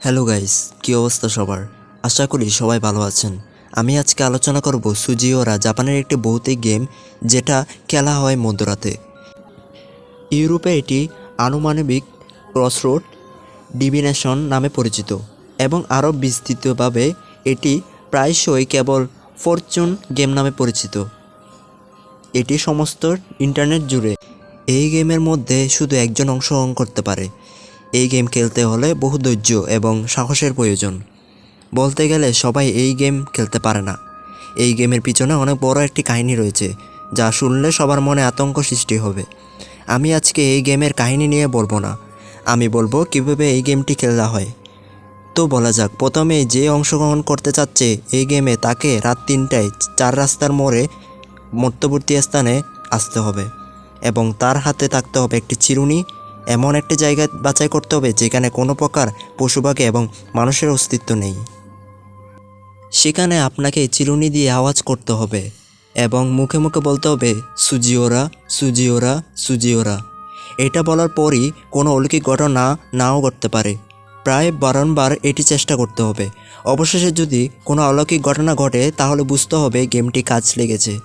Hello guys কী অবস্থা সবার? আশা করি সবাই ভালো আছেন। আমি আজকে আলোচনা করব সুজিওরা জাপানের একটি ভৌতিক গেম, যেটা খেলা হয় মধ্যরাতে। ইউরোপে এটি আনুমানবিক ক্রসরোড ডিভিনেশন নামে পরিচিত, এবং আরও বিস্তৃতভাবে এটি প্রায়শই কেবল ফরচুন গেম নামে পরিচিত। এটি সমস্ত ইন্টারনেট জুড়ে এই গেমের মধ্যে শুধু একজন অংশগ্রহণ করতে পারে। এই গেম খেলতে হলে বহু ধৈর্য এবং সাহসের প্রয়োজন। বলতে গেলে সবাই এই গেম খেলতে পারে না। এই গেমের পিছনে অনেক বড় একটি কাহিনী রয়েছে, যা শুনলে সবার মনে আতঙ্ক সৃষ্টি হবে। আমি আজকে এই গেমের কাহিনী নিয়ে বলব না। আমি বলব কীভাবে এই গেমটি খেলা হয়। তো বলা যাক, প্রথমে যে অংশগ্রহণ করতে চাচ্ছে এই গেমে তাকে রাত তিনটায় চার রাস্তার মোড়ে মধ্যবর্তী স্থানে আসতে হবে এবং তার হাতে থাকতে হবে একটি চিরুনি এমন একটি জায়গা বাছাই করতে হবে যেখানে কোনো প্রকার পশুপাখি এবং মানুষের অস্তিত্ব নেই। সেখানে আপনাকে চিরুনি দিয়ে আওয়াজ করতে হবে এবং মুখে মুখে বলতে হবে, সুজিওরা সুজিওরা সুজিওরা। এটা বলার পরই কোনো অলৌকিক ঘটনা নাও ঘটতে পারে। প্রায় বারংবার এটি চেষ্টা করতে হবে। অবশেষে যদি কোনো অলৌকিক ঘটনা ঘটে, তাহলে বুঝতে হবে গেমটি কাজ লেগেছে।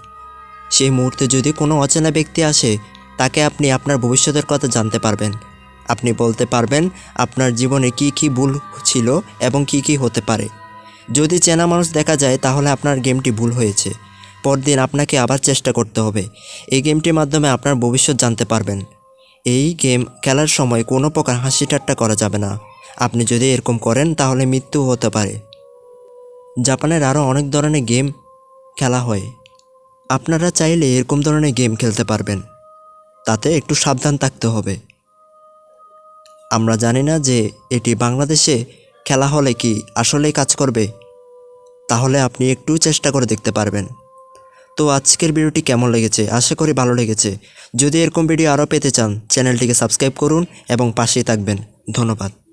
সেই মুহূর্তে যদি কোনো অচেনা ব্যক্তি আসে তাকে আপনি আপনার ভবিষ্যতের কথা জানতে পারবেন। আপনি বলতে পারবেন আপনার জীবনে কি কি ভুল ছিল এবং কি কি হতে পারে। যদি চেনা মানুষ দেখা যায়, তাহলে আপনার গেমটি ভুল হয়েছে। পরদিন আপনাকে আবার চেষ্টা করতে হবে। এই গেমটির মাধ্যমে আপনার ভবিষ্যৎ জানতে পারবেন। এই গেম খেলার সময় কোনো প্রকার হাসি ঠাট্টা করা যাবে না। আপনি যদি এরকম করেন, তাহলে মৃত্যু হতে পারে। জাপানের আরও অনেক ধরনের গেম খেলা হয়। আপনারা চাইলে এরকম ধরনের গেম খেলতে পারবেন। তাতে একটু সাবধান থাকতে হবে। আমরা জানি না যে এটি বাংলাদেশে খেলা হলে কি আসলেই কাজ করবে। তাহলে আপনি একটু চেষ্টা করে দেখতে পারবেন। তো আজকের ভিডিওটি কেমন লেগেছে? আশা করি ভালো লেগেছে। যদি এরকম ভিডিও আরও পেতে চান, চ্যানেলটিকে সাবস্ক্রাইব করুন এবং পাশেই থাকবেন। ধন্যবাদ।